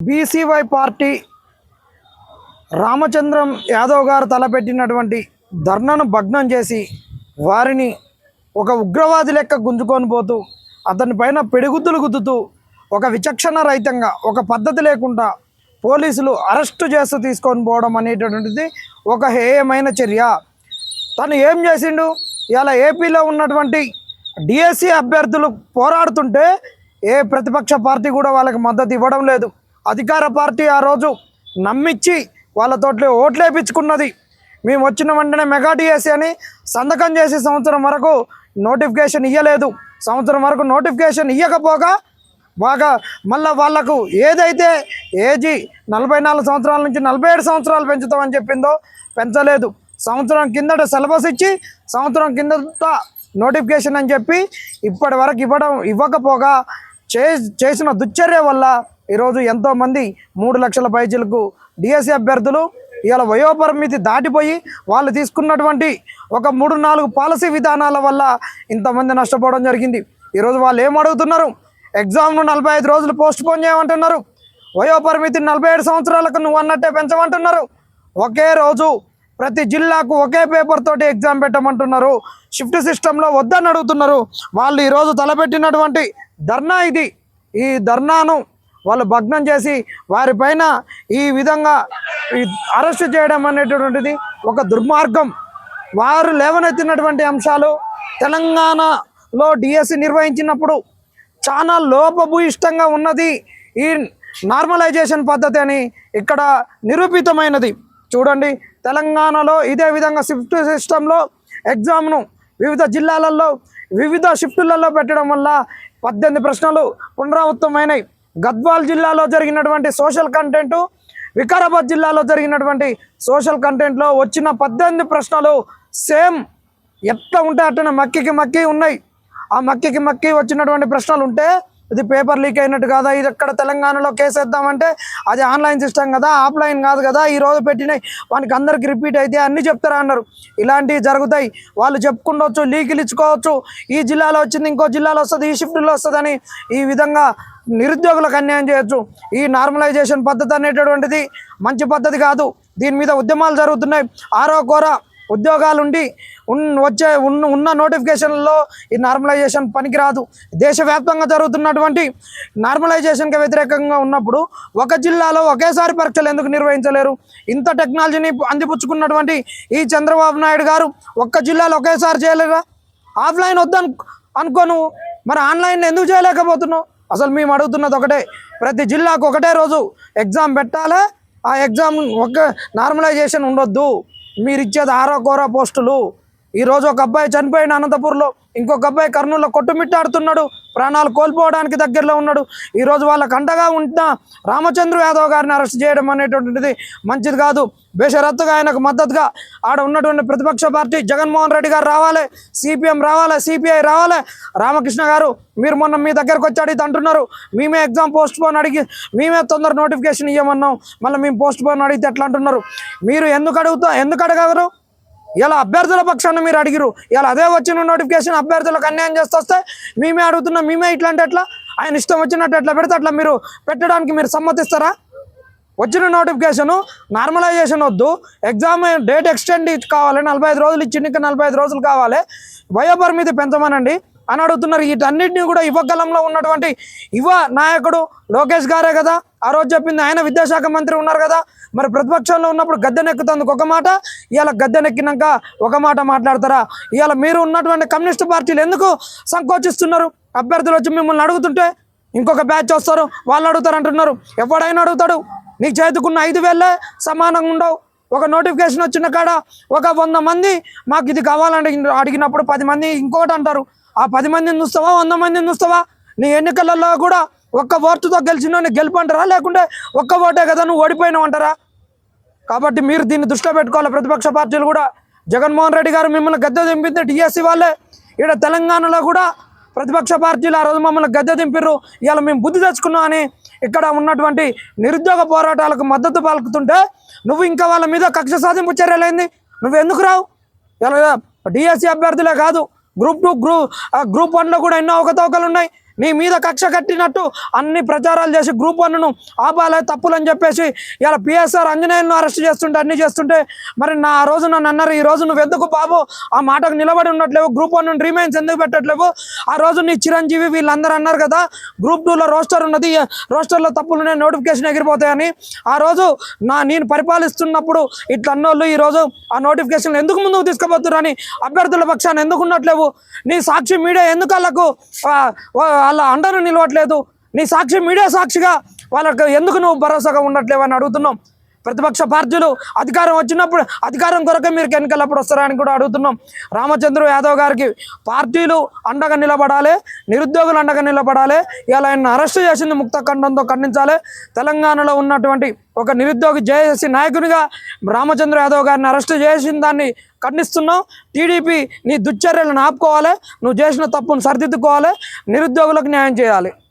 BCY party Ramachandram Yadav గారు తలపెట్టినటువంటి ధర్నాను భగ్నం చేసి వారిని ఒక ఉగ్రవాది లెక్క గుంజుకొని పోతూ అతని పైన పెడుగుద్దులు గుద్దుతూ ఒక విచక్షణ రహితంగా ఒక పద్ధతి లేకుండా పోలీసులు అరెస్టు చేస్తూ తీసుకొని పోవడం అనేటటువంటిది ఒక హేయమైన చర్య. తను ఏం చేసిండు? ఇలా ఏపీలో ఉన్నటువంటి డిఎస్సి అభ్యర్థులు పోరాడుతుంటే ఏ ప్రతిపక్ష పార్టీ కూడా వాళ్ళకి మద్దతు ఇవ్వడం లేదు. అధికార పార్టీ ఆ రోజు నమ్మించి వాళ్ళతోటి ఓట్లేపించుకున్నది మేము వచ్చిన వెంటనే మెగా డిఎస్సి అని సంతకం చేసి సంవత్సరం వరకు నోటిఫికేషన్ ఇవ్వలేదు సంవత్సరం వరకు నోటిఫికేషన్ ఇవ్వకపోగా బాగా మళ్ళీ వాళ్ళకు ఏదైతే ఏజీ నలభై నాలుగు సంవత్సరాల నుంచి నలభై ఏడు సంవత్సరాలు పెంచుతామని చెప్పిందో పెంచలేదు. సంవత్సరం కిందట సిలబస్ ఇచ్చి సంవత్సరం కిందట నోటిఫికేషన్ అని చెప్పి ఇప్పటి వరకు ఇవ్వడం ఇవ్వకపోగా చే చేసిన దుశ్చర్య వల్ల ఈరోజు ఎంతోమంది మూడు లక్షల పైచీలకు డిఎస్సి అభ్యర్థులు ఇవాళ వయోపరిమితి దాటిపోయి వాళ్ళు తీసుకున్నటువంటి ఒక మూడు నాలుగు పాలసీ విధానాల వల్ల ఇంతమంది నష్టపోవడం జరిగింది. ఈరోజు వాళ్ళు ఏం అడుగుతున్నారు? ఎగ్జామ్ను నలభై ఐదు రోజులు పోస్ట్ పోన్ చేయమంటున్నారు. వయోపరిమితి నలభై ఏడు సంవత్సరాలకు నువ్వు అన్నట్టే పెంచమంటున్నారు. ఒకే రోజు ప్రతి జిల్లాకు ఒకే పేపర్ తోటి ఎగ్జామ్ పెట్టమంటున్నారు. షిఫ్ట్ సిస్టంలో వద్దని అడుగుతున్నారు. వాళ్ళు ఈరోజు తలపెట్టినటువంటి ధర్నా ఇది. ఈ ధర్నాను వాళ్ళు భగ్నం చేసి వారిపైన ఈ విధంగా ఈ అరెస్ట్ చేయడం అనేటటువంటిది ఒక దుర్మార్గం. వారు లేవనెత్తినటువంటి అంశాలు తెలంగాణలో డిఎస్సి నిర్వహించినప్పుడు చాలా లోపభూయిష్టంగా ఉన్నది ఈ నార్మలైజేషన్ పద్ధతి అని ఇక్కడ నిరూపితమైనది. చూడండి తెలంగాణలో ఇదే విధంగా షిఫ్ట్ సిస్టంలో ఎగ్జామ్ను వివిధ జిల్లాలలో వివిధ షిఫ్టులలో పెట్టడం వల్ల పద్దెనిమిది ప్రశ్నలు పునరావృతమైనవి గద్వాల్ జిల్లాలో జరిగినటువంటి సోషల్ కంటెంట్ వికారాబాద్ జిల్లాలో జరిగినటువంటి సోషల్ కంటెంట్లో వచ్చిన పద్దెనిమిది ప్రశ్నలు సేమ్ ఎట్లా ఉంటే అట్లనే మక్కికి మక్కి ఉన్నాయి. ఆ మక్కికి మక్కి వచ్చినటువంటి ప్రశ్నలు ఉంటే ఇది పేపర్ లీక్ అయినట్టు కాదా ఇది ఎక్కడ తెలంగాణలో కేసు వేద్దామంటే అది ఆన్లైన్ సిస్టమ్ కదా ఆఫ్లైన్ కాదు కదా ఈ రోజు పెట్టినాయి వానికి అందరికి రిపీట్ అయితే అన్నీ చెప్తారా అన్నారు. ఇలాంటివి జరుగుతాయి వాళ్ళు చెప్పుకుండొచ్చు లీకులు ఇచ్చుకోవచ్చు. ఈ జిల్లాలో వచ్చింది ఇంకో జిల్లాలో వస్తుంది ఈ షిఫ్ట్లో వస్తుందని ఈ విధంగా నిరుద్యోగులకు అన్యాయం చేయొచ్చు. ఈ నార్మలైజేషన్ పద్ధతి అనేటటువంటిది మంచి పద్ధతి కాదు. దీని మీద ఉద్యమాలు జరుగుతున్నాయి. ఆరో కోర ఉద్యోగాలు ఉండి ఉన్ వచ్చే ఉన్న ఉన్న నోటిఫికేషన్లో ఈ నార్మలైజేషన్ పనికిరాదు. దేశవ్యాప్తంగా జరుగుతున్నటువంటి నార్మలైజేషన్కి వ్యతిరేకంగా ఉన్నప్పుడు ఒక జిల్లాలో ఒకేసారి పరీక్షలు ఎందుకు నిర్వహించలేరు? ఇంత టెక్నాలజీని అందిపుచ్చుకున్నటువంటి ఈ చంద్రబాబు నాయుడు గారు ఒక్క జిల్లాలో ఒకేసారి చేయలేరా? ఆఫ్లైన్ వద్దని అనుకో మరి ఆన్లైన్ ఎందుకు చేయలేకపోతున్నావు? అసలు మేము అడుగుతున్నది ఒకటే ప్రతి జిల్లాకు ఒకటే రోజు ఎగ్జామ్ పెట్టాలి ఆ ఎగ్జామ్ ఒక నార్మలైజేషన్ ఉండొద్దు. మీరు ఇచ్చేది ఆరో కోరో పోస్టులు. ఈరోజు ఒక అబ్బాయి చనిపోయిన అనంతపూర్లో ఇంకొక అబ్బాయి కర్నూలులో కొట్టుమిట్టాడుతున్నాడు ప్రాణాలు కోల్పోవడానికి దగ్గరలో ఉన్నాడు. ఈరోజు వాళ్ళకు అండగా ఉంటున్న రామచంద్ర యాదవ్ గారిని అరెస్ట్ చేయడం అనేటువంటిది మంచిది కాదు. బేషరత్తుగా ఆయనకు మద్దతుగా ఆడ ఉన్నటువంటి ప్రతిపక్ష పార్టీ జగన్మోహన్ రెడ్డి గారు రావాలి సిపిఎం రావాలి సిపిఐ రావాలి. రామకృష్ణ గారు మీరు మొన్న మీ దగ్గరకు వచ్చి అడిగితే అంటున్నారు మేమే ఎగ్జామ్ పోస్ట్ పోన్ అడిగి మేమే తొందర నోటిఫికేషన్ ఇవ్వమన్నాం మళ్ళీ మేము పోస్ట్ పోన్ అడిగితే ఎట్లా అంటున్నారు? మీరు ఎందుకు అడుగుతా ఎందుకు అడగరు ఇలా అభ్యర్థుల పక్షాన మీరు అడిగిరు ఇలా అదే వచ్చిన నోటిఫికేషన్ అభ్యర్థులకు అన్యాయం చేస్తొస్తే మేమే అడుగుతున్నాం మేమే ఇట్లా అంటే ఎట్లా? ఆయన ఇష్టం వచ్చినట్టు ఎట్లా పెడితే అట్లా మీరు పెట్టడానికి మీరు సమ్మతిస్తారా? వచ్చిన నోటిఫికేషను నార్మలైజేషన్ వద్దు. ఎగ్జామ్ డేట్ ఎక్స్టెండ్ కావాలి నలభై ఐదు రోజులు ఇచ్చింది ఇంకా నలభై ఐదు రోజులు కావాలి. వయోపరిమితి పెంచమనండి. అని అడుగుతున్నారు. వీటన్నిటిని కూడా యువకాలంలో ఉన్నటువంటి యువ నాయకుడు లోకేష్ గారే కదా. ఆ రోజు చెప్పింది ఆయన విద్యాశాఖ మంత్రి ఉన్నారు కదా. మరి ప్రతిపక్షంలో ఉన్నప్పుడు గద్దెనెక్కుతందుకు ఒక మాట ఇవాళ గద్దెనెక్కినాక ఒక మాట మాట్లాడతారా? ఇవాళ మీరు ఉన్నటువంటి కమ్యూనిస్ట్ పార్టీలు ఎందుకు సంకోచిస్తున్నారు? అభ్యర్థులు వచ్చి మిమ్మల్ని అడుగుతుంటే ఇంకొక బ్యాచ్ వస్తారు వాళ్ళు అడుగుతారు అంటున్నారు ఎవడైనా అడుగుతాడు నీకు చేతుకున్న ఐదు వేలే సమానంగా ఉండవు. ఒక నోటిఫికేషన్ వచ్చిన కాడ ఒక వంద మంది మాకు ఇది కావాలని అడిగినప్పుడు పది మంది ఇంకొకటి అంటారు. ఆ పది మందిని చూస్తావా వంద మందిని చూస్తావా? నీ ఎన్నికలలో కూడా ఒక్క ఓటుతో గెలిచిన గెలుపంటారా? లేకుంటే ఒక్క ఓటే కదా నువ్వు ఓడిపోయినావు అంటారా? కాబట్టి మీరు దీన్ని దృష్టిలో పెట్టుకోవాలి. ప్రతిపక్ష పార్టీలు కూడా. జగన్మోహన్ రెడ్డి గారు మిమ్మల్ని గద్దె దింపింది టీఎస్సీ వాళ్ళే. ఇక్కడ తెలంగాణలో కూడా ప్రతిపక్ష పార్టీలు ఆ రోజు మమ్మల్ని గద్దె దింపిర్రు. ఇవాళ మేము బుద్ధి తెచ్చుకున్నాం అని ఇక్కడ ఉన్నటువంటి నిరుద్యోగ పోరాటాలకు మద్దతు పలుకుతుంటే నువ్వు ఇంకా వాళ్ళ మీద కక్ష సాధింపు చర్యలైంది. నువ్వు ఎందుకు రావు? ఇలా డిఎస్సి అభ్యర్థులే కాదు. గ్రూప్ టూ గ్రూప్ గ్రూప్ వన్లో కూడా ఎన్నో అవకతవకలు ఉన్నాయి. నీ మీద కక్ష కట్టినట్టు అన్ని ప్రచారాలు చేసి గ్రూప్ వన్ను ఆపాలే తప్పులని చెప్పేసి ఇలా పిఎస్ఆర్ ఆంజనేయులను అరెస్ట్ చేస్తుంటే అన్ని చేస్తుంటే మరి నా ఆ రోజు నన్ను అన్నారు ఈ రోజు నువ్వు ఎందుకు బాబు ఆ మాటకు నిలబడి ఉండట్లేవు? గ్రూప్ వన్ రిమైన్స్ ఎందుకు పెట్టట్లేవు? ఆ రోజు నీ చిరంజీవి వీళ్ళందరూ అన్నారు కదా గ్రూప్ టూలో రోస్టర్ ఉన్నది రోస్టర్లో తప్పులు నోటిఫికేషన్ ఎగిరిపోతాయని. ఆ రోజు నా నేను పరిపాలిస్తున్నప్పుడు ఇట్లా అన్నోళ్ళు ఈ రోజు ఆ నోటిఫికేషన్ ఎందుకు ముందుకు తీసుకుపోతున్నారని అభ్యర్థుల పక్షాన్ని ఎందుకు ఉండట్లేవు? నీ సాక్షి మీడియా ఎందుకు వాళ్ళకు వాళ్ళ అండను నిలవట్లేదు. నీ సాక్షి మీడియా సాక్షిగా వాళ్ళకు ఎందుకు నువ్వు భరోసాగా ఉండట్లేవని అడుగుతున్నాం. ప్రతిపక్ష పార్టీలు అధికారం వచ్చినప్పుడు అధికారం కొరకు మీరు ఎన్నికలప్పుడు వస్తారని కూడా అడుగుతున్నాం. రామచంద్ర యాదవ్ గారికి పార్టీలు అండగా నిలబడాలి నిరుద్యోగులు అండగా నిలబడాలి. ఇలా ఆయన అరెస్ట్ చేసింది ముక్త ఖండంతో ఖండించాలి. తెలంగాణలో ఉన్నటువంటి ఒక నిరుద్యోగి జేఏసీ నాయకునిగా రామచంద్ర యాదవ్ గారిని అరెస్ట్ చేసిన దాన్ని ఖండిస్తున్నాం. టీడీపీ నీ దుశ్చర్యలను ఆపుకోవాలి నువ్వు చేసిన తప్పును సరిదిద్దుకోవాలి నిరుద్యోగులకు న్యాయం చేయాలి.